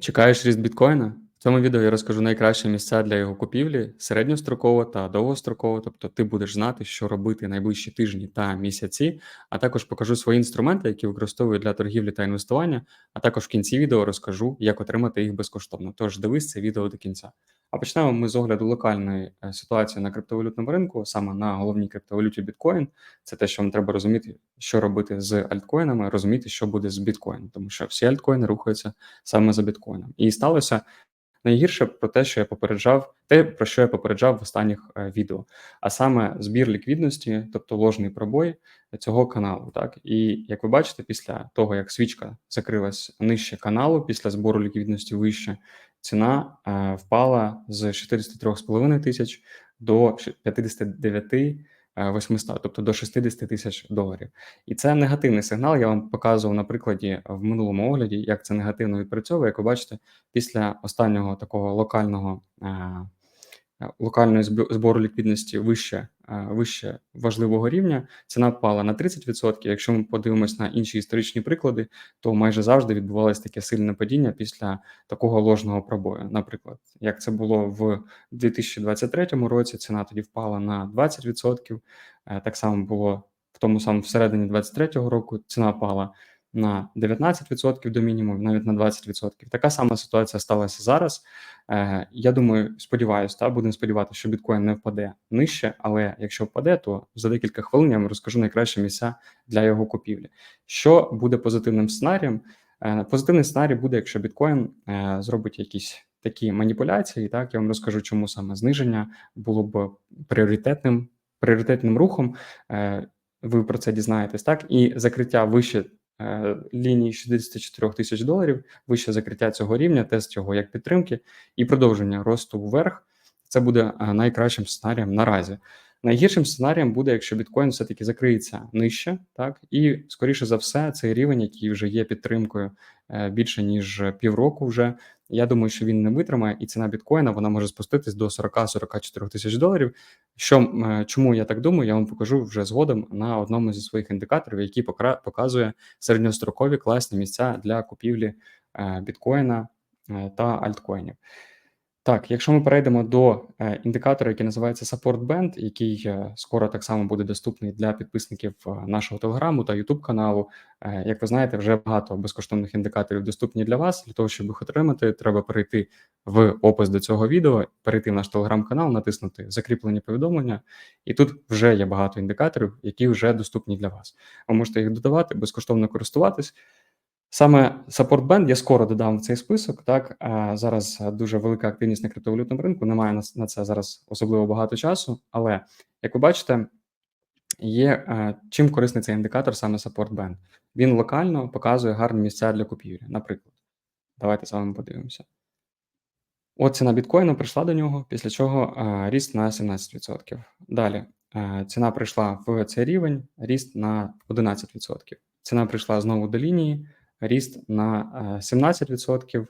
Чекаєш ріст біткоїна? Цьому відео я розкажу найкращі місця для його купівлі середньостроково та довгостроково, тобто ти будеш знати, що робити найближчі тижні та місяці, а також покажу свої інструменти, які використовую для торгівлі та інвестування, а також в кінці відео розкажу, як отримати їх безкоштовно. Тож дивись це відео до кінця. А почнемо ми з огляду локальної е, ситуації на криптовалютному ринку, саме на головній криптовалюті біткоін. Це те, що вам треба розуміти, що робити з альткоїнами, розуміти, що буде з біткоїном, тому що всі альткоїни рухаються саме за біткоїном. І сталося найгірше про те, що я попереджав, те, про що я попереджав в останніх е, відео, а саме збір ліквідності, тобто ложний пробой цього каналу. Так і як ви бачите, після того як свічка закрилась нижче каналу, після збору ліквідності вище, ціна е, впала з 403,5 тисяч до 59 800, тобто до 60 тисяч доларів. І це негативний сигнал. Я вам показував на прикладі в минулому огляді, як це негативно відпрацьовує. Як ви бачите, після останнього такого локального локальної збору ліквідності вище вище важливого рівня, ціна впала на 30%. Якщо ми подивимось на інші історичні приклади, то майже завжди відбувалось таке сильне падіння після такого ложного пробою. Наприклад, як це було в 2023 році, ціна тоді впала на 20%. Е, так само було в тому самому всередині 2023 року. Ціна впала на 19% до мінімуму, навіть на 20%. Така сама ситуація сталася зараз. Е, Я думаю, сподіваюся, та будемо сподіватися, що біткоін не впаде нижче, але якщо впаде, то за декілька хвилин я вам розкажу найкращі місця для його купівлі. Що буде позитивним сценарієм? Е, позитивний сценарій буде, якщо біткоін е, зробить якісь такі маніпуляції. Так я вам розкажу, чому саме зниження було б пріоритетним пріоритетним рухом. Е, ви про це дізнаєтесь, так і закриття вище лінії 64 тисяч доларів, вище закриття цього рівня, тест його як підтримки, і продовження росту вверх. Це буде е, найкращим сценарієм наразі. Найгіршим сценарієм буде, якщо біткоін все-таки закриється нижче, так і скоріше за все, цей рівень, який вже є підтримкою е, більше ніж півроку, вже я думаю, що він не витримає, і ціна біткоїна вона може спуститись до 40-44 тисяч доларів. Що е, чому я так думаю, я вам покажу вже згодом на одному зі своїх індикаторів, який показує середньострокові класні місця для купівлі е, біткоїна та альткоїнів. Так, якщо ми перейдемо до е, індикатора, який називається Support Band, який е, скоро так само буде доступний для підписників е, нашого телеграму та Ютуб каналу. Як ви знаєте, вже багато безкоштовних індикаторів доступні для вас. Для того, щоб їх отримати, треба перейти в опис до цього відео, перейти в наш телеграм-канал, натиснути закріплені повідомлення, і тут вже є багато індикаторів, які вже доступні для вас. Ви можете їх додавати, безкоштовно користуватись. Саме Support Band я скоро додам в цей список. Так зараз дуже велика активність на криптовалютному ринку. Немає на це зараз особливо багато часу. Але як ви бачите, є чим корисний цей індикатор, саме Support Band. Він локально показує гарні місця для купівлі. Наприклад, давайте з вами подивимося. От ціна біткоїну прийшла до нього, після чого ріст на 17%. Далі ціна прийшла в цей рівень, ріст на 11%. Ціна прийшла знову до лінії ріст на 17% е,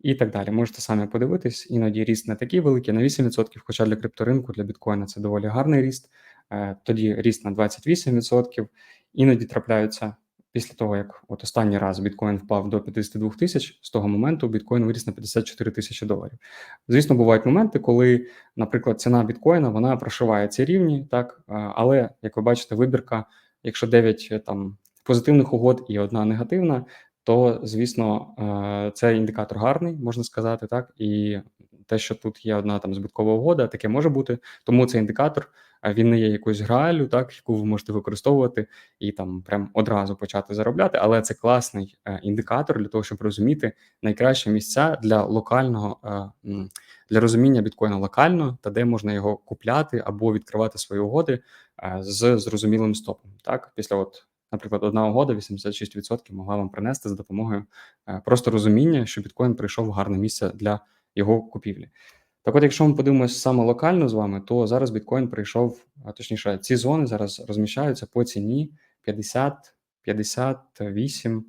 і так далі. Можете самі подивитись, іноді ріст не такий великий, на 8%, хоча для крипторинку, для біткоїна це доволі гарний ріст. Е, тоді ріст на 28%. Іноді трапляються після того, як от останній раз біткоін впав до 52 тисяч, з того моменту біткоін виріс на 54 тисячі доларів. Звісно, бувають моменти, коли, наприклад, ціна біткоїна вона прошиває ці рівні, так е, але як ви бачите, вибірка, якщо 9 там позитивних угод і одна негативна, то звісно е, це індикатор гарний, можна сказати, так і те, що тут є одна там збиткова угода, таке може бути. Тому цей індикатор він не є якоюсь граалю, так яку ви можете використовувати і там прям одразу почати заробляти. Але це класний е, індикатор для того, щоб розуміти найкращі місця для локального е, для розуміння біткоїна локально та де можна його купляти або відкривати свої угоди з зрозумілим стопом. Так, після от наприклад, одна угода 86% могла вам принести за допомогою е, просто розуміння, що біткоін прийшов в гарне місце для його купівлі. Так, от, якщо ми подивимося саме локально з вами, то зараз біткоін прийшов, точніше, ці зони зараз розміщаються по ціні 50, 58,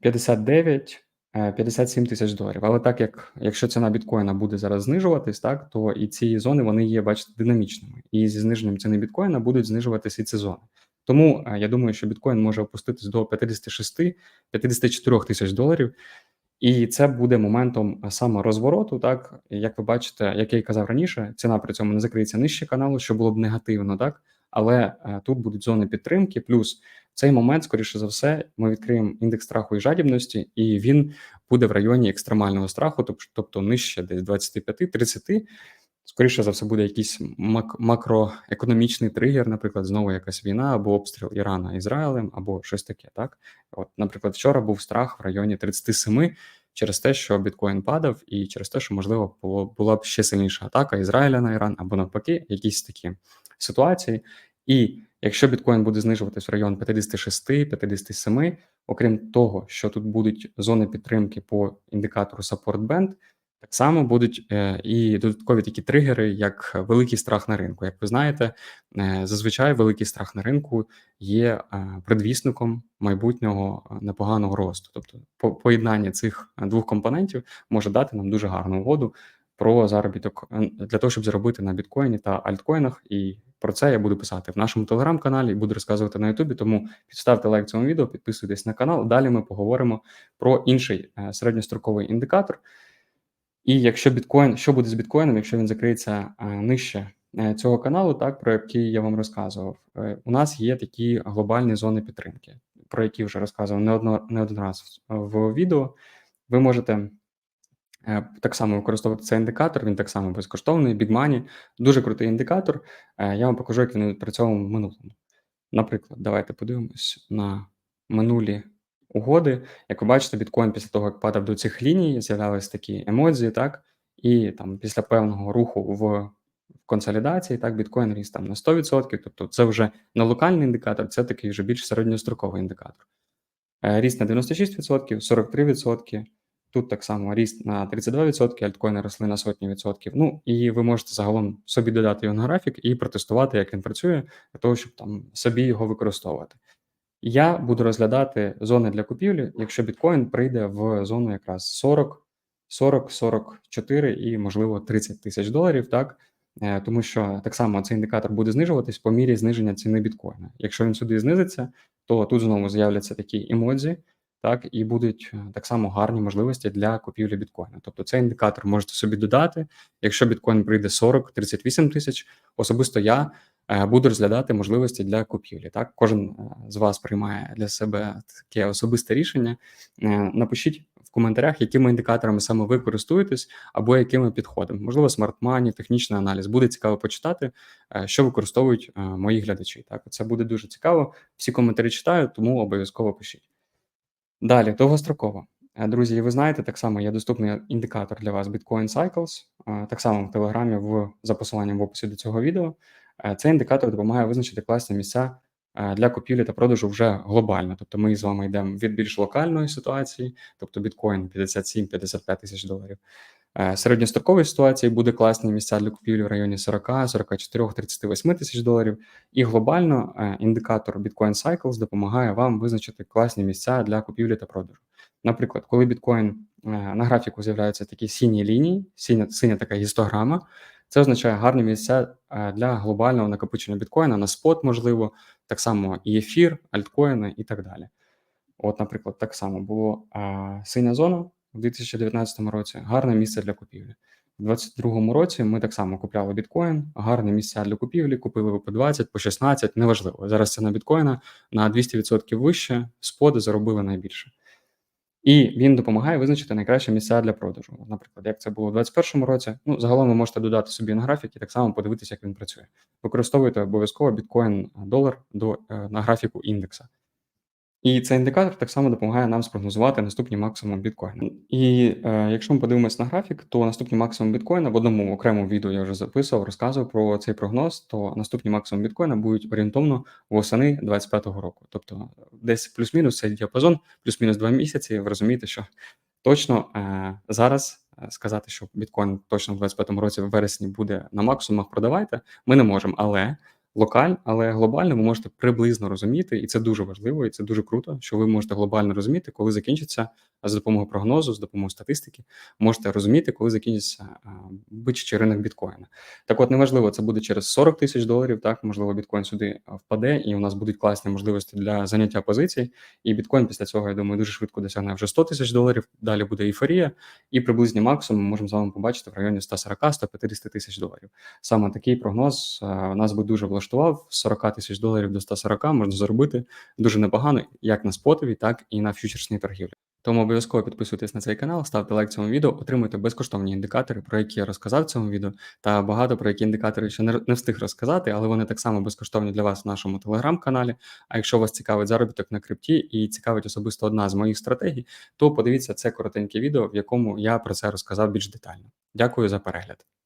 59, 57 тисяч доларів. Але так як якщо ціна біткоїна буде зараз знижуватись, так то і ці зони вони є, бачите, динамічними. І зі зниженням ціни біткоїна будуть знижуватися і ці зони. Тому е, я думаю, що біткоін може опуститись до 56-54 тисяч доларів. І це буде моментом саме розвороту. Так як ви бачите, як я і казав раніше, ціна при цьому не закриється нижче каналу, що було б негативно, так але е, тут будуть зони підтримки. Плюс цей момент, скоріше за все, ми відкриємо індекс страху і жадібності, і він буде в районі екстремального страху, тоб- тобто нижче десь 25-30. Скоріше за все, буде якийсь мак- макроекономічний тригер, наприклад, знову якась війна або обстріл Ірана Ізраїлем, або щось таке. Так, от, наприклад, вчора був страх в районі 37 через те, що біткоін падав, і через те, що можливо було була б ще сильніша атака Ізраїля на Іран, або навпаки, якісь такі ситуації. І якщо біткоін буде знижуватись в район 56-57, окрім того, що тут будуть зони підтримки по індикатору Support Band, так само будуть е, і додаткові такі тригери, як великий страх на ринку. Як ви знаєте, е, зазвичай великий страх на ринку є е, предвісником майбутнього непоганого росту. Тобто, по- поєднання цих двох компонентів може дати нам дуже гарну угоду про заробіток для того, щоб заробити на біткоїні та альткоїнах. І про це я буду писати в нашому телеграм-каналі буду розказувати на Ютубі. Тому підставте лайк цьому відео, підписуйтесь на канал. Далі ми поговоримо про інший середньостроковий індикатор. І якщо біткоін, що буде з біткоїном, якщо він закриється е, нижче е, цього каналу, так про який я вам розказував, Е, у нас є такі глобальні зони підтримки, про які вже розказував не одно не один раз в відео. Ви можете так само використовувати цей індикатор. Він так само безкоштовний, Big Money. дуже крутий індикатор. Я вам покажу, як він відпрацьовував в минулому. Наприклад, давайте подивимось на минулі угоди. Як ви бачите, біткоін після того, як падав до цих ліній, з'являлись такі емодзі, так, і там після певного руху в консолідації, так, біткоін ріс там на 100%, тобто це вже не локальний індикатор, це такий вже більш середньостроковий індикатор. Е, Ріст на 96%, 43%. Тут так само ріст на 32%, альткоїни росли на сотні відсотків. Ну і ви можете загалом собі додати його на графік і протестувати, як він працює, для того, щоб там собі його використовувати. Я буду розглядати зони для купівлі, якщо біткоін прийде в зону якраз 40, 40, 44 і, можливо, 30 тисяч доларів, так? Е, Тому що так само цей індикатор буде знижуватись по мірі зниження ціни біткоїна. Якщо він сюди знизиться, то тут знову з'являться такі емодзі, так, і будуть е, так само гарні можливості для купівлі біткоїна. Тобто цей індикатор можете собі додати. Якщо біткоін прийде 40-38 тисяч, особисто я буду розглядати можливості для купівлі. Так, кожен е, з вас приймає для себе таке особисте рішення. Е, Напишіть в коментарях, якими індикаторами саме ви користуєтесь, або якими підходами. Можливо, смарт-мані, технічний аналіз. Буде цікаво почитати, е, що використовують е, мої глядачі. Так, це буде дуже цікаво. Всі коментарі читаю, тому обов'язково пишіть. Далі, довгостроково. Е, Друзі, ви знаєте, так само є доступний індикатор для вас Bitcoin Cycles, е, так само в Телеграмі в, за посиланням в описі до цього відео. Е, Цей індикатор допомагає визначити класні місця е, для купівлі та продажу вже глобально. Тобто ми з вами йдемо від більш локальної ситуації, тобто біткоін 57-55 тисяч доларів. Е, Середньострокової ситуації буде класні місця для купівлі в районі 40, 44, 38 тисяч доларів. І глобально індикатор Bitcoin Cycles допомагає вам визначити класні місця для купівлі та продажу. Наприклад, коли біткоін на графіку з'являються такі сіні лінії, синя, синя така гістограма, це означає гарні місця е, для глобального накопичення біткоїна на спот, можливо, так само і ефір, альткоїни і так далі. От, наприклад, так само було а, синя зона в 2019 році, гарне місце для купівлі. У 2022 році ми так само купляли біткоін, гарне місця для купівлі, купили по 20, по 16, неважливо. Зараз ціна біткоїна на 200% вище, споди заробили найбільше. І він допомагає визначити найкращі місця для продажу. Наприклад, як це було у 2021 році. Ну, загалом ви можете додати собі на графік і так само подивитися, як він працює. Використовуйте обов'язково біткоін долар до е, на графіку індекса. І цей індикатор так само допомагає нам спрогнозувати наступні максимум біткоїна. І е, якщо ми подивимось на графік, то наступні максимум біткоїна в одному окремому відео я вже записував, розказував про цей прогноз. То наступні максимум біткоїна будуть орієнтовно восени 25-го року. Тобто, десь плюс-мінус цей діапазон, плюс-мінус два місяці. Ви розумієте, що точно е, зараз е, сказати, що біткоін точно в 25-му році в вересні буде на максимумах, продавайте. Ми не можемо, але локаль, але глобально ви можете приблизно розуміти, і це дуже важливо, і це дуже круто, що ви можете глобально розуміти, коли закінчиться за допомогою прогнозу, з допомогою статистики, можете розуміти, коли закінчиться бичачий ринок біткоїна. Так от, неважливо, це буде через 40 тисяч доларів, так, можливо, біткоін сюди впаде, і у нас будуть класні можливості для заняття позицій. І біткоін після цього, я думаю, дуже швидко досягне вже 100 тисяч доларів. Далі буде ейфорія, і приблизні максимум ми можемо з вами побачити в районі 140-150 тисяч доларів. Саме такий прогноз а, нас би дуже влаштував. З 40 тисяч доларів до 140 можна заробити дуже непогано, як на спотовій, так і на фьючерсній торгівлі. Тому обов'язково підписуйтесь на цей канал, ставте лайк цьому відео, отримуйте безкоштовні індикатори, про які я розказав в цьому відео, та багато про які індикатори ще не встиг розказати, але вони так само безкоштовні для вас в нашому телеграм-каналі. А якщо вас цікавить заробіток на крипті і цікавить особисто одна з моїх стратегій, то подивіться це коротеньке відео, в якому я про це розказав більш детально. Дякую за перегляд.